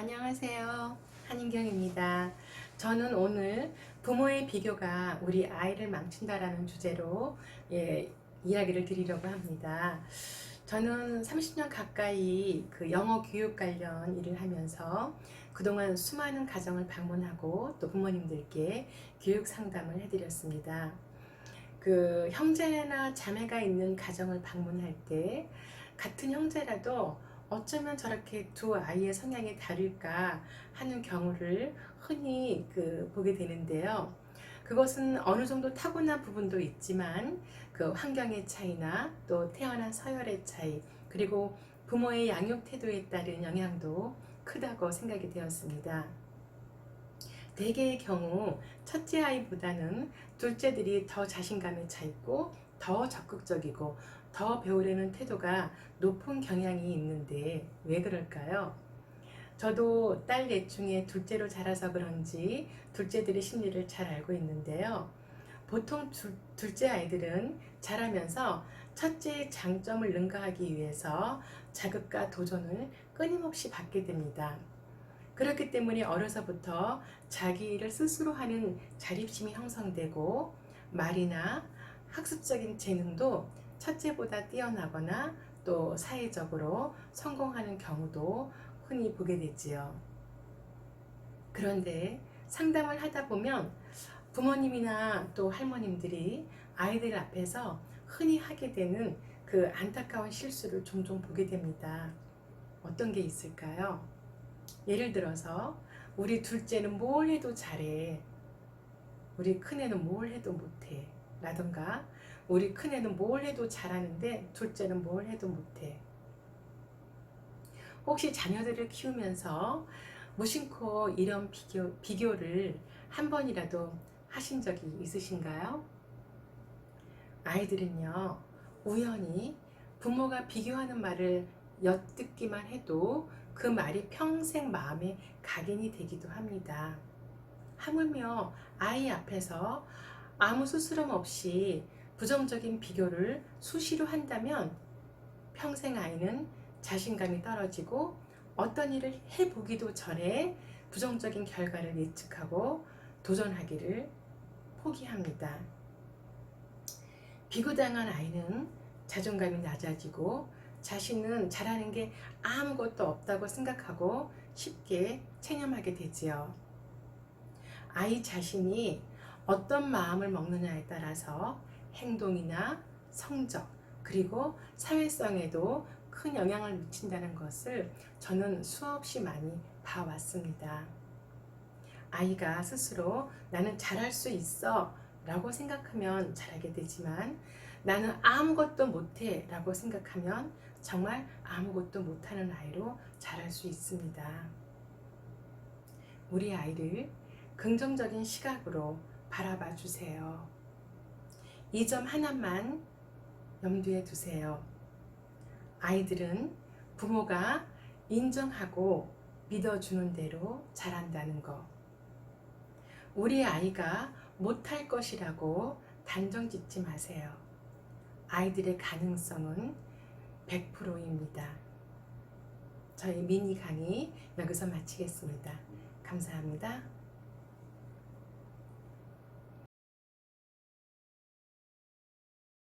안녕하세요. 한인경입니다. 저는 오늘 부모의 비교가 우리 아이를 망친다라는 주제로 예, 이야기를 드리려고 합니다. 저는 30년 가까이 그 영어 교육 관련 일을 하면서 그동안 수많은 가정을 방문하고 또 부모님들께 교육 상담을 해드렸습니다. 그 형제나 자매가 있는 가정을 방문할 때 같은 형제라도 어쩌면 저렇게 두 아이의 성향이 다를까 하는 경우를 흔히 그 보게 되는데요. 그것은 어느 정도 타고난 부분도 있지만 그 환경의 차이나 또 태어난 서열의 차이 그리고 부모의 양육 태도에 따른 영향도 크다고 생각이 되었습니다. 대개의 경우 첫째 아이보다는 둘째들이 더 자신감에 차 있고 더 적극적이고 더 배우려는 태도가 높은 경향이 있는데 왜 그럴까요? 저도 딸 넷 중에 둘째로 자라서 그런지 둘째들의 심리를 잘 알고 있는데요. 보통 둘, 둘째 아이들은 자라면서 첫째의 장점을 능가하기 위해서 자극과 도전을 끊임없이 받게 됩니다. 그렇기 때문에 어려서부터 자기 일을 스스로 하는 자립심이 형성되고 말이나 학습적인 재능도 첫째보다 뛰어나거나 또 사회적으로 성공하는 경우도 흔히 보게 되지요. 그런데 상담을 하다 보면 부모님이나 또 할머님들이 아이들 앞에서 흔히 하게 되는 그 안타까운 실수를 종종 보게 됩니다. 어떤 게 있을까요? 예를 들어서 우리 둘째는 뭘 해도 잘해. 우리 큰애는 뭘 해도 못해. 라던가 우리 큰애는 뭘 해도 잘하는데 둘째는 뭘 해도 못해. 혹시 자녀들을 키우면서 무심코 이런 비교, 비교를 한 번이라도 하신 적이 있으신가요? 아이들은요, 우연히 부모가 비교하는 말을 엿듣기만 해도 그 말이 평생 마음에 각인이 되기도 합니다. 하물며 아이 앞에서 아무 스스럼 없이 부정적인 비교를 수시로 한다면 평생 아이는 자신감이 떨어지고 어떤 일을 해보기도 전에 부정적인 결과를 예측하고 도전하기를 포기합니다. 비교당한 아이는 자존감이 낮아지고 자신은 잘하는 게 아무것도 없다고 생각하고 쉽게 체념하게 되지요. 아이 자신이 어떤 마음을 먹느냐에 따라서 행동이나 성적 그리고 사회성에도 큰 영향을 미친다는 것을 저는 수없이 많이 봐왔습니다. 아이가 스스로 나는 잘할 수 있어 라고 생각하면 잘하게 되지만 나는 아무것도 못해 라고 생각하면 정말 아무것도 못하는 아이로 자랄 수 있습니다. 우리 아이를 긍정적인 시각으로 바라봐 주세요. 이 점 하나만 염두에 두세요. 아이들은 부모가 인정하고 믿어주는 대로 자란다는 거. 우리 아이가 못할 것이라고 단정 짓지 마세요. 아이들의 가능성은 100%입니다. 저희 미니 강의 여기서 마치겠습니다. 감사합니다.